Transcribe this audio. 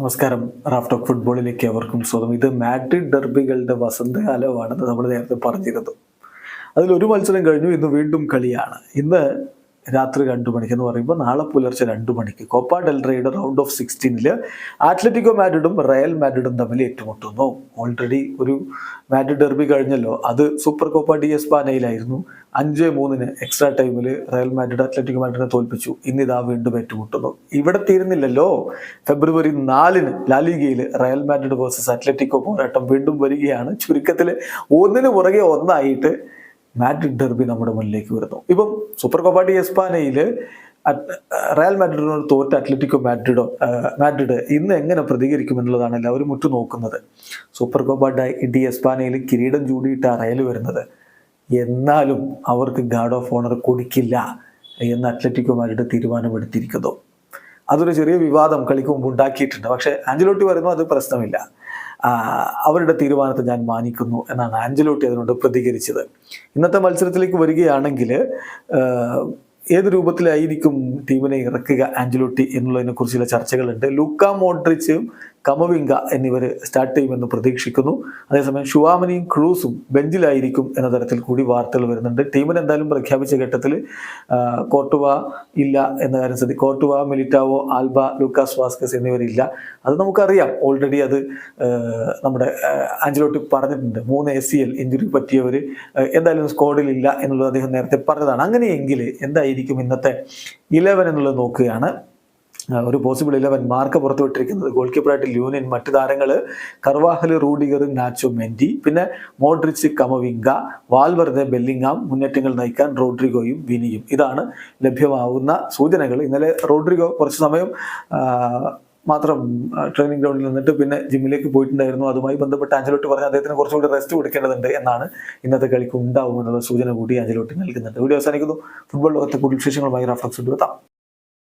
നമസ്കാരം. Raf talk ഫുട്ബോളിലേക്ക് അവർക്കും സ്വാഗതം. ഇത് മാഡ്രിഡ് ഡെർബികളുടെ വസന്തകാലമാണെന്ന് നമ്മൾ നേരത്തെ പറഞ്ഞിരുന്നു. അതിലൊരു മത്സരം കഴിഞ്ഞു ഇന്ന് വീണ്ടും കളിയാണ്. ഇന്ന് രാത്രി രണ്ട് മണിക്ക് എന്ന് പറയുമ്പോൾ നാളെ പുലർച്ചെ രണ്ട് മണിക്ക്. കോപ്പ ഡെൽറയുടെ റൗണ്ട് ഓഫ് സിക്സ്റ്റീനിൽ ആത്ലറ്റിക്കോ മാഡ്രിഡും റയൽ മാഡ്രിഡും തമ്മിൽ ഏറ്റുമുട്ടുന്നു. ഓൾറെഡി ഒരു മാഡ്രിഡ് ഡെർബി കഴിഞ്ഞല്ലോ. അത് സൂപ്പർ കോപ്പ ഡി എസ് പാനയിലായിരുന്നു. അഞ്ച് മൂന്നിന് എക്സ്ട്രാ ടൈമിൽ റയൽ മാഡ്രിഡ് അത്ലറ്റിക്കോ മാഡ്രിഡിനെ തോൽപ്പിച്ചു. ഇന്നിതാ വീണ്ടും ഏറ്റുമുട്ടുന്നു. ഇവിടെ തീരുന്നില്ലല്ലോ. ഫെബ്രുവരി നാലിന് ലാലിഗയിൽ റയൽ മാഡ്രിഡ് വേഴ്സസ് അത്ലറ്റിക്കോ പോരാട്ടം വീണ്ടും വരികയാണ്. ചുരുക്കത്തിൽ ഒന്നിന് പുറകെ ഒന്നായിട്ട് മാഡ്രിഡ് ഡെർബി നമ്മുടെ മുന്നിലേക്ക് വരുന്നു. ഇപ്പം സൂപ്പർ കബാഡി എസ്പാനയിൽ റയൽ മാഡ്രിഡിനോട് തോറ്റ അത്ലറ്റിക്കോ മാഡ്രിഡോ മാഡ്രിഡ് ഇന്ന് എങ്ങനെ പ്രതികരിക്കും എന്നുള്ളതാണ് എല്ലാവരും ഉറ്റു നോക്കുന്നത് സൂപ്പർ കോപ്പ ഡി- ഡി എസ്പാനയിൽ കിരീടം ചൂടിയിട്ട റയൽ വരുന്നത്. എന്നാലും അവർക്ക് ഗാർഡ് ഓഫ് ഓണർ കൊടുക്കില്ല എന്ന് അത്ലറ്റിക്കോ മാഡ്രിഡ് തീരുമാനമെടുത്തിരിക്കുന്നു. അതൊരു ചെറിയ വിവാദം കളിക്ക് മുമ്പ് ഉണ്ടാക്കിയിട്ടുണ്ട്. പക്ഷേ ആഞ്ചലോട്ടി പറയുന്നു അത് പ്രശ്നമില്ല. അവരുടെ തീരുമാനത്തെ ഞാൻ മാനിക്കുന്നു എന്നാണ് ആഞ്ചലോട്ടി അതിനോട് പ്രതികരിച്ചത്. ഇന്നത്തെ മത്സരത്തിലേക്ക് വരികയാണെങ്കിൽ ഏത് രൂപത്തിലായിരിക്കും ടീമിനെ ഇറക്കുക ആഞ്ചലോട്ടി എന്നുള്ളതിനെ കുറിച്ചുള്ള ചർച്ചകളുണ്ട്. ലൂക്ക മോഡ്രിച്ചും കമവിങ്ക എന്നിവർ സ്റ്റാർട്ട് ചെയ്യുമെന്ന് പ്രതീക്ഷിക്കുന്നു. അതേസമയം ഷുവാമനിയും ക്രൂസും ബെഞ്ചിലായിരിക്കും എന്ന തരത്തിൽ കൂടി വാർത്തകൾ വരുന്നുണ്ട്. ടീമിന് എന്തായാലും പ്രഖ്യാപിച്ച ഘട്ടത്തിൽ കോർട്ടുവ ഇല്ല എന്ന കാര്യം ശ്രദ്ധി Courtois Militao Alaba Lucas Vazquez എന്നിവരില്ല. അത് നമുക്കറിയാം. ഓൾറെഡി അത് നമ്മുടെ ആ, പറഞ്ഞിട്ടുണ്ട്. മൂന്ന് എസ് സി എൽ ഇഞ്ചുറി പറ്റിയവർ എന്തായാലും സ്ക്വാഡിൽ ഇല്ല എന്നുള്ളത് അദ്ദേഹം നേരത്തെ പറഞ്ഞതാണ്. അങ്ങനെയെങ്കിൽ എന്തായിരിക്കും ഇന്നത്തെ ഇലവൻ എന്നുള്ളത് നോക്കുകയാണ്. ഒരു പോസിബിൾ ഇലവൻ മാർക്ക് പുറത്തുവിട്ടിരിക്കുന്നത് ഗോൾ കീപ്പറായിട്ട് ല്യൂനിൻ മറ്റു താരങ്ങൾ കർവാഹൽ റൂഡിഗർ നാച്ചോ മെൻഡി പിന്നെ മോഡ്രിച്ച് കമവിംഗ വാൽവർദെ ബെല്ലിങ്ങാം മുന്നേറ്റങ്ങൾ നയിക്കാൻ റോഡ്രിഗോയും വിനിയും. ഇതാണ് ലഭ്യമാവുന്ന സൂചനകൾ. ഇന്നലെ റോഡ്രിഗോ കുറച്ച് സമയം മാത്രം ട്രെയിനിങ് ഗ്രൗണ്ടിൽ നിന്നിട്ട് പിന്നെ ജിമ്മിലേക്ക് പോയിട്ടുണ്ടായിരുന്നു. അതുമായി ബന്ധപ്പെട്ട് അഞ്ചലോട്ട് പറഞ്ഞ അദ്ദേഹത്തിന് കുറച്ചുകൂടി റെസ്റ്റ് കൊടുക്കേണ്ടതുണ്ട് എന്നാണ് ഇന്നത്തെ കളിക്ക് ഉണ്ടാവുമെന്നുള്ള സൂചന കൂടി അഞ്ചലോട്ട് നൽകുന്നുണ്ട്. വീഡിയോ അവസാനിക്കുന്നു. ഫുട്ബോൾ ലോകത്തെ കൂടുതൽ വിശേഷങ്ങളുമായി റഫ്ലക്സ് എടുത്താം